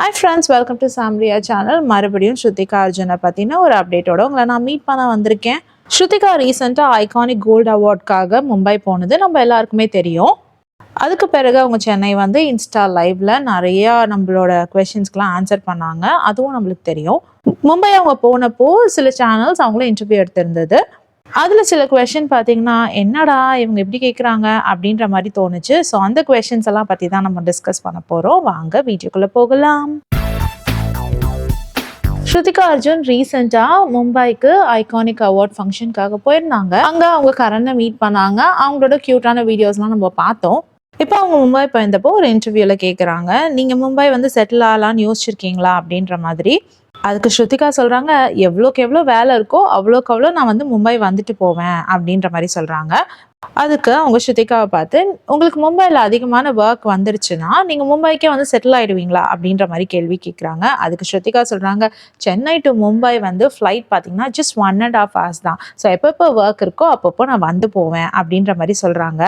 Hi friends welcome to Samriya channel மறுபடியும் ஸ்ருத்திகா அர்ஜுனை பற்றின ஒரு அப்டேட்டோட உங்களை நான் மீட் பண்ண வந்திருக்கேன். ஸ்ருதிகா ரீசெண்டாக ஐகானிக் கோல்டு அவார்ட்காக மும்பை போனது நம்ம எல்லாருக்குமே தெரியும். அதுக்கு பிறகு அவங்க சென்னை வந்து இன்ஸ்டா லைவ்ல நிறையா நம்மளோட கொஷின்ஸ்க்கெலாம் ஆன்சர் பண்ணாங்க. அதுவும் நம்மளுக்கு தெரியும். மும்பை அவங்க போனப்போ சில சேனல்ஸ் அவங்களும் இன்டர்வியூ எடுத்திருந்தது. அதில் சில கொஷின் பார்த்தீங்கன்னா என்னடா இவங்க எப்படி கேட்குறாங்க அப்படின்ற மாதிரி தோணுச்சு. ஸோ அந்த கொஷின்ஸ் எல்லாம் பற்றி தான் நம்ம டிஸ்கஸ் பண்ண போகிறோம் வாங்க வீடியோக்குள்ளே போகலாம். ஸ்ருதிகா அர்ஜுன் ரீசெண்டாக மும்பைக்கு ஐகானிக் அவார்ட் ஃபங்க்ஷனுக்காக போயிருந்தாங்க. அங்கே அவங்க கரனை மீட் பண்ணாங்க. அவங்களோட க்யூட்டான வீடியோஸ்லாம் நம்ம பார்த்தோம். இப்போ அவங்க மும்பை போயிருந்தப்போ ஒரு இன்டர்வியூவில் கேட்குறாங்க நீங்கள் மும்பை வந்து செட்டில் ஆகலான்னு யோசிச்சிருக்கீங்களா? அப்படின்ற மாதிரி. அதுக்கு ஸ்ருதிகா சொல்கிறாங்க எவ்வளோக்கு எவ்வளோ வேலை இருக்கோ அவ்வளோக்கு அவ்வளோ நான் வந்து மும்பை வந்துட்டு போவேன் அப்படின்ற மாதிரி சொல்கிறாங்க அதுக்கு அவங்க ஸ்ருதிகாவை பார்த்து உங்களுக்கு மும்பையில் அதிகமான ஒர்க் வந்துருச்சுன்னா நீங்கள் மும்பைக்கே வந்து செட்டில் ஆகிடுவீங்களா அப்படின்ற மாதிரி கேள்வி கேட்குறாங்க அதுக்கு ஸ்ருதிகா சொல்கிறாங்க சென்னை டு மும்பை வந்து ஃப்ளைட் பார்த்தீங்கன்னா just one and half hours தான். ஸோ எப்பப்போ ஒர்க் இருக்கோ அப்பப்போ நான் வந்து போவேன் அப்படின்ற மாதிரி சொல்கிறாங்க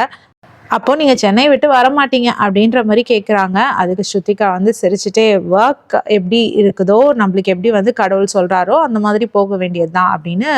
அப்போ நீங்கள் சென்னை விட்டு வர மாட்டீங்க அப்படின்ற மாதிரி கேட்குறாங்க அதுக்கு ஸ்ருத்திகா வந்து சிரிச்சுட்டே ஒர்க் எப்படி இருக்குதோ நம்மளுக்கு எப்படி வந்து கடவுள் சொல்கிறாரோ அந்த மாதிரி போக வேண்டியது தான் அப்படின்னு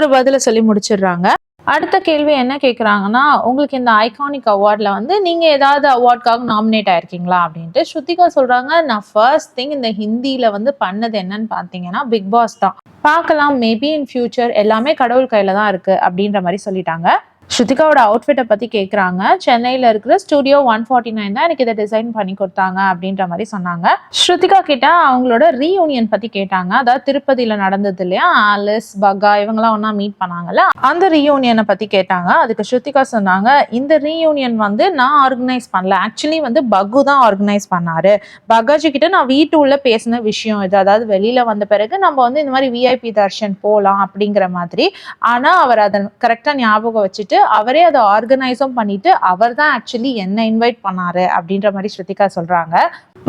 ஒரு பதிலை சொல்லி முடிச்சிடுறாங்க. அடுத்த கேள்வி என்ன கேட்குறாங்கன்னா உங்களுக்கு இந்த ஐகானிக் அவார்டில் வந்து நீங்கள் ஏதாவது அவார்டுக்காக நாமினேட் ஆயிருக்கீங்களா? அப்படின்ட்டு ஸ்ருதிகா சொல்கிறாங்க நான் ஃபர்ஸ்ட் திங் இந்த ஹிந்தியில் வந்து பண்ணது என்னன்னு பார்த்தீங்கன்னா பிக் பாஸ் தான். பார்க்கலாம் மேபி இன் ஃபியூச்சர் எல்லாமே கடவுள் கையில் தான் இருக்குது அப்படின்ற மாதிரி சொல்லிட்டாங்க. ஸ்ருதிகாவோட அவுட்ஃபிட்டை பற்றி கேட்குறாங்க சென்னையில் இருக்கிற ஸ்டுடியோ ஒன் ஃபார்ட்டி நைன் தான் எனக்கு இதை டிசைன் பண்ணி கொடுத்தாங்க அப்படின்ற மாதிரி சொன்னாங்க. ஸ்ருதிகா கிட்ட அவங்களோட ரீயூனியன் பற்றி கேட்டாங்க. அதாவது திருப்பதியில் நடந்தது இல்லையா? ஆலிஸ் பகா இவங்கெல்லாம் ஒன்றா மீட் பண்ணாங்கல்ல? அந்த ரீயூனியனை பற்றி கேட்டாங்க. அதுக்கு ஸ்ருதிகா சொன்னாங்க இந்த ரீயூனியன் வந்து நான் ஆர்கனைஸ் பண்ணல. ஆக்சுவலி வந்து பகு தான் ஆர்கனைஸ் பண்ணாரு. பகாஜி கிட்ட நான் வீட்டு உள்ள பேசின விஷயம் இது. அதாவது வெளியில் வந்த பிறகு நம்ம வந்து இந்த மாதிரி விஐபி தர்ஷன் போகலாம் அப்படிங்கிற மாதிரி. ஆனால் அவர் அதை கரெக்டாக ஞாபகம் வச்சுட்டு அவரே அதை ஆர்கனைஸும் பண்ணிட்டு அவர் தான் ஆக்சுவலி என்ன இன்வைட் பண்ணாரு அப்படின்ற மாதிரி ஸ்ருதிகா சொல்றாங்க.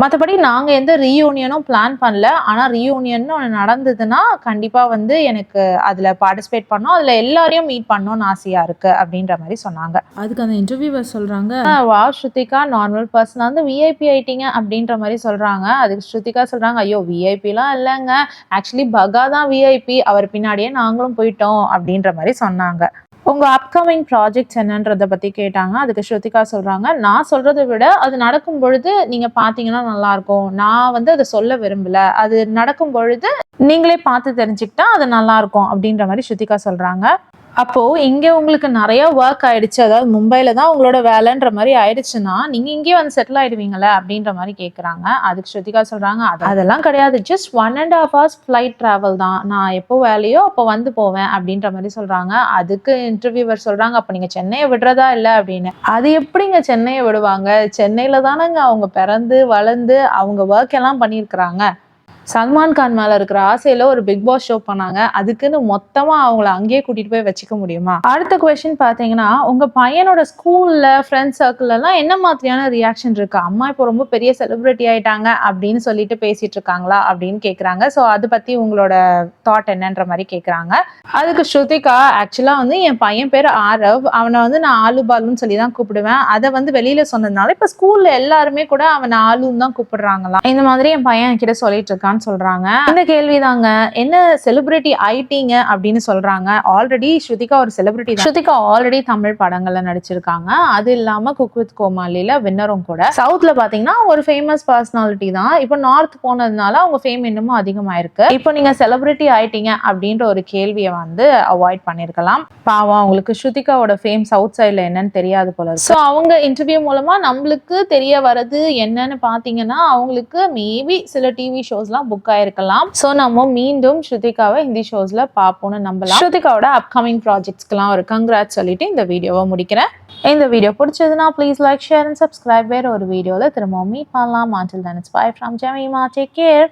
மற்றபடி நாங்கள் எந்த ரீயூனியனும் பிளான் பண்ணல. ஆனால் ரீயூனியன் ஒன்று நடந்ததுன்னா கண்டிப்பாக வந்து எனக்கு அதில் பார்ட்டிசிபேட் பண்ணோம். அதில் எல்லாரையும் மீட் பண்ணணும்னு ஆசையாக இருக்கு அப்படின்ற மாதிரி சொன்னாங்க. அதுக்கு அந்த இன்டர்வியூவர் சொல்றாங்க. வா ஸ்ருதிகா நார்மல் பர்சன் வந்து விஐபி ஆயிட்டீங்க அப்படின்ற மாதிரி சொல்றாங்க. அதுக்கு ஸ்ருதிகா சொல்றாங்க ஐயோ விஐபிலாம் இல்லைங்க. ஆக்சுவலி பகா தான் விஐபி அவர் பின்னாடியே நாங்களும் போயிட்டோம் அப்படின்ற மாதிரி சொன்னாங்க. உங்க அப்கமிங் ப்ராஜெக்ட்ஸ் என்னன்றதை பத்தி கேட்டாங்க. அதுக்கு ஸ்ருதிகா சொல்றாங்க. நான் சொல்றதை விட அது நடக்கும் பொழுது நீங்க பார்த்தீங்கன்னா நல்லா இருக்கும் நான் வந்து அதை சொல்ல விரும்பல. அது நடக்கும் பொழுது நீங்களே பார்த்து தெரிஞ்சுக்கிட்டா அது நல்லா இருக்கும் அப்படின்ற மாதிரி ஸ்ருதிகா சொல்றாங்க. அப்போ இங்க உங்களுக்கு நிறைய ஒர்க் ஆயிடுச்சு. அதாவது மும்பைல தான் உங்களோட வேலைன்ற மாதிரி ஆயிடுச்சுன்னா நீங்க இங்கேயே வந்து செட்டில் ஆயிடுவீங்களே அப்படின்ற மாதிரி கேட்குறாங்க அதுக்கு ஸ்ருதிகா சொல்றாங்க. "அது- அதெல்லாம் கிடையாது. Just one and half hours flight travel தான். நான் எப்போ வேலையோ அப்போ வந்து போவேன் அப்படின்ற மாதிரி சொல்றாங்க. அதுக்கு இன்டர்வியூவர் சொல்றாங்க அப்போ நீங்க சென்னையை விடுறதா இல்லை? அப்படின்னு. அது எப்படிங்க சென்னையை விடுவாங்க? சென்னையில தானேங்க அவங்க பிறந்து வளர்ந்து அவங்க ஒர்க் எல்லாம் பண்ணியிருக்கிறாங்க. சல்மான் கான் மேல இருக்கிற ஆசையில ஒரு பிக் பாஸ் ஷோ பண்ணாங்க. அதுக்குன்னு மொத்தமா அவங்கள அங்கேயே கூட்டிட்டு போய் வச்சுக்க முடியுமா? அடுத்த கொஸ்டின் பாத்தீங்கன்னா உங்க பையனோட ஸ்கூல்ல ஃப்ரெண்ட்ஸ் சர்க்கிள் எல்லாம் என்ன மாதிரியான ரியாக்ஷன் இருக்கு? அம்மா இப்போ ரொம்ப பெரிய செலிபிரிட்டி ஆயிட்டாங்க அப்படின்னு சொல்லிட்டு பேசிட்டு இருக்காங்களா அப்படின்னு கேக்குறாங்க. ஸோ அதை பத்தி உங்களோட தாட் என்னன்ற மாதிரி கேக்குறாங்க. அதுக்கு ஸ்ருதிகா ஆக்சுவலா வந்து என் பையன் பேர் ஆரவ். அவனை வந்து நான் ஆலு பாலுன்னு சொல்லி தான் கூப்பிடுவேன். அதை வந்து வெளியில சொன்னதுனால இப்ப ஸ்கூல்ல எல்லாருமே கூட அவனை ஆலுன்னு தான் கூப்பிடுறாங்களாம். இந்த மாதிரி என் பையன் என்கிட்ட சொல்லிட்டு இருக்கான்னு சொல்றாங்க. இந்த கேள்விதாங்க. என்ன செலிபிரிட்டி ஆயிட்டீங்க அப்படின்னு சொல்றாங்க. ஆல்ரெடி ஸ்ருதிகா ஒரு செலிபிரிட்டி ஸ்ருதிகா ஆல்ரெடி தமிழ் படங்கள்ல நடிச்சிருக்காங்க. அது இல்லாம குக் வித் கோமாளில வின்னரும் கூட. சவுத்ல பாத்தீங்கன்னா ஒரு ஃபேமஸ் பர்சனாலிட்டி தான். இப்போ நார்த் போனதுனால அவங்க ஃபேம் இன்னமும் அதிகமாயிருக்கு. இப்போ நீங்க செலிபிரிட்டி ஆயிட்டீங்க அப்படின்ற ஒரு கேள்வியை வந்து அவாய்ட் பண்ணிருக்கலாம். பாவம் அவங்களுக்கு ஸ்ருதிகாவோட ஃபேம் சவுத் சைட்ல என்னன்னு தெரியாது போல ஸோ அவங்க இன்டர்வியூ மூலமா நம்மளுக்கு தெரிய வர்றது என்னன்னு பாத்தீங்கன்னா அவங்களுக்கு மேபி சில டிவி ஷோஸ்லாம் புக் ஆயிருக்கலாம். ஸோ நம்ம மீண்டும் ஸ்ருதிகாவை ஹிந்தி ஷோஸ்ல பார்ப்போம்னு நம்பலாம். ஸ்ருதிகாவோட அப்கமிங் ப்ராஜெக்ட்ஸ்க்கெல்லாம் ஒரு கங்க்ராட் சொல்லிட்டு இந்த வீடியோவை முடிக்கிறேன். இந்த வீடியோ பிடிச்சதுன்னா please like share and subscribe வேற ஒரு வீடியோவில் திரும்பவும் மீட் பண்ணலாம். மாட்டில் தன் it's bye from Jemima take care